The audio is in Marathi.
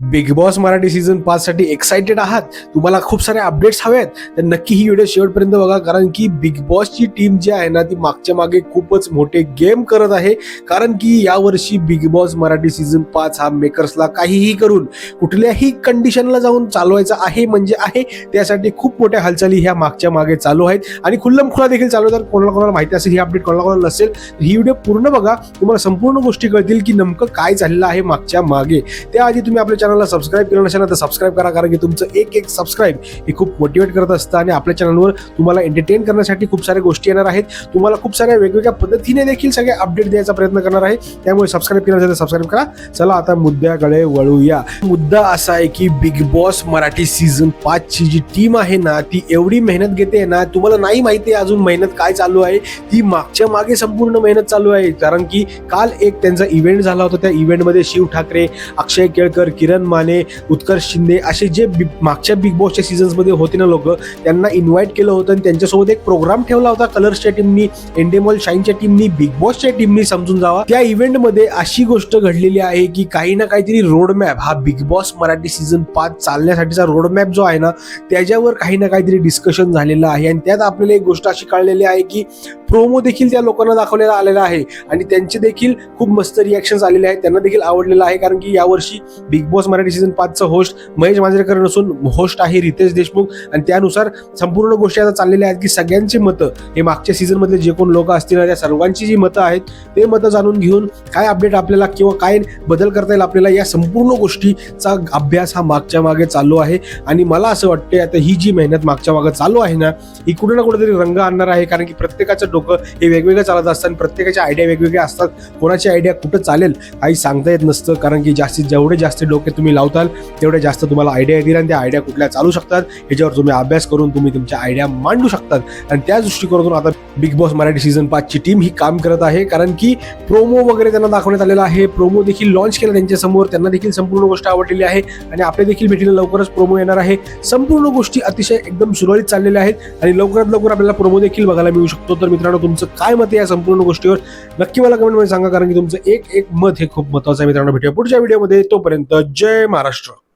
बिग बॉस मराठी सीझन पाच साठी एक्साइटेड आहात? तुम्हाला खूप सारे अपडेट्स हवे आहेत तर नक्की ही व्हिडिओ शेवटपर्यंत बघा कारण की बिग बॉसची टीम जी आहे ना ती मागच्या मागे खूपच मोठे गेम करत आहे. कारण की यावर्षी बिग बॉस मराठी सीझन पाच हा मेकर्सला काहीही करून कुठल्याही कंडिशनला जाऊन चालवायचा आहे म्हणजे आहे त्यासाठी खूप मोठ्या हालचाली ह्या मागच्या मागे चालू आहेत. आणि खुल्लम खुला देखील चालू आहे तर कोणाला कोणाला माहिती असेल ही अपडेट कोणाला कोणाला नसेल तर ही व्हिडिओ पूर्ण बघा. तुम्हाला संपूर्ण गोष्टी कळतील की नेमकं काय चाललं आहे मागच्या मागे. त्याआधी तुम्ही आपल्या चॅनलला सबस्क्राईब केलं नसेल तर सबस्क्राईब करा कारण की तुमचं एक एक सबस्क्राईब हे खूप मोटिवेट करत असतं आणि आपल्या चॅनलवर तुम्हाला एंटरटेन करण्यासाठी खूप साऱ्या गोष्टी येणार आहेत. तुम्हाला खूप साऱ्या वेगवेगळ्या पद्धतीने देखील सगळे अपडेट द्यायचा प्रयत्न करणार आहे. त्यामुळे सबस्क्राईब केलं नसेल तर सबस्क्राईब करा. चला आता मुद्द्याकडे वळूया. मुद्दा असा आहे की बिग बॉस मराठी सीझन पाचची जी टीम आहे ना ती एवढी मेहनत घेते ना तुम्हाला नाही माहिती आहे अजून मेहनत काय चालू आहे. ती मागच्या मागे संपूर्ण मेहनत चालू आहे. कारण की काल एक त्यांचा इव्हेंट झाला होता. त्या इव्हेंटमध्ये शिव ठाकरे अक्षय केळकर किरण माने उत्कर्ष शिंदे असे जे मागच्या बिग बॉसच्या सीझन्समध्ये होते ना लोक त्यांना इन्व्हाइट केलं होतं आणि त्यांच्यासोबत एक प्रोग्राम ठेवला होता कलर्सच्या टीमनी एंडेमॉल शाईनच्या टीमनी बिग बॉसच्या टीमनी समजून जावा. त्या इव्हेंटमध्ये अशी गोष्ट घडलेली आहे की काही ना काहीतरी रोड मॅप हा बिग बॉस मराठी सीझन पाच चालण्यासाठीचा रोड मॅप जो आहे ना त्याच्यावर काही ना काहीतरी डिस्कशन झालेलं आहे. आणि त्यात आपल्याला एक गोष्ट अशी कळलेली आहे की प्रोमो देखील त्या लोकांना दाखवलेला आलेला आहे. आणि त्यांचे देखील खूप मस्त रिॲक्शन आलेले आहेत. त्यांना देखील आवडलेलं आहे. कारण की यावर्षी बिग बॉस मराठी सीझन पाचचं होस्ट महेश मांजरेकर नसून होस्ट आहे रितेश देशमुख. आणि त्यानुसार संपूर्ण गोष्टी आता चाललेल्या आहेत की सगळ्यांची मतं हे मागच्या सीझनमधले जे कोण लोक असतील त्या सर्वांची जी मतं आहेत ते मतं जाणून घेऊन काय अपडेट आपल्याला किंवा काय बदल करता येईल आपल्याला या संपूर्ण गोष्टीचा अभ्यास हा मागच्या मागे चालू आहे. आणि मला असं वाटतं आता ही जी मेहनत मागच्या मागे चालू आहे ना ही कुठे ना कुठेतरी रंग आणणार आहे. कारण की प्रत्येकाचं डोकं हे वेगवेगळं चालत असतं आणि प्रत्येकाच्या आयडिया वेगवेगळ्या असतात. कोणाची आयडिया कुठं चालेल काही सांगता येत नसतं. कारण की जास्तीत जेवढे जास्त डोके तुम्ही लावताल तेवढ्या जास्त तुम्हाला आयडिया येतील आणि त्या आयडिया कुठल्या चालू शकतात ह्याच्यावर तुम्ही अभ्यास करून तुम्ही तुमच्या आयडिया मांडू शकतात. आणि त्या दृष्टिकोनातून आता बिग बॉस मराठी सीझन पाचची टीम ही काम करत आहे कारण की प्रोमो वगैरे त्यांना दाखवण्यात आलेला आहे. प्रोमो देखील लॉन्च केला त्यांच्यासमोर त्यांना देखील संपूर्ण गोष्ट आवडलेली आहे आणि आपल्या देखील भेटीला लवकरच प्रोमो येणार आहे. संपूर्ण गोष्टी अतिशय एकदम सुरळीत चाललेल्या आहेत आणि लवकरात लवकर आपल्याला प्रोमो देखील बघायला मिळू शकतो. तर मित्रांनो तुमचं काय मत आहे या संपूर्ण गोष्टीवर? नक्की मला कमेंटमध्ये सांगा कारण की तुमचं एक एक मत हे खूप महत्वाचं आहे मित्रांनो. भेटूया पुढच्या व्हिडिओमध्ये तोपर्यंत जय महाराष्ट्र.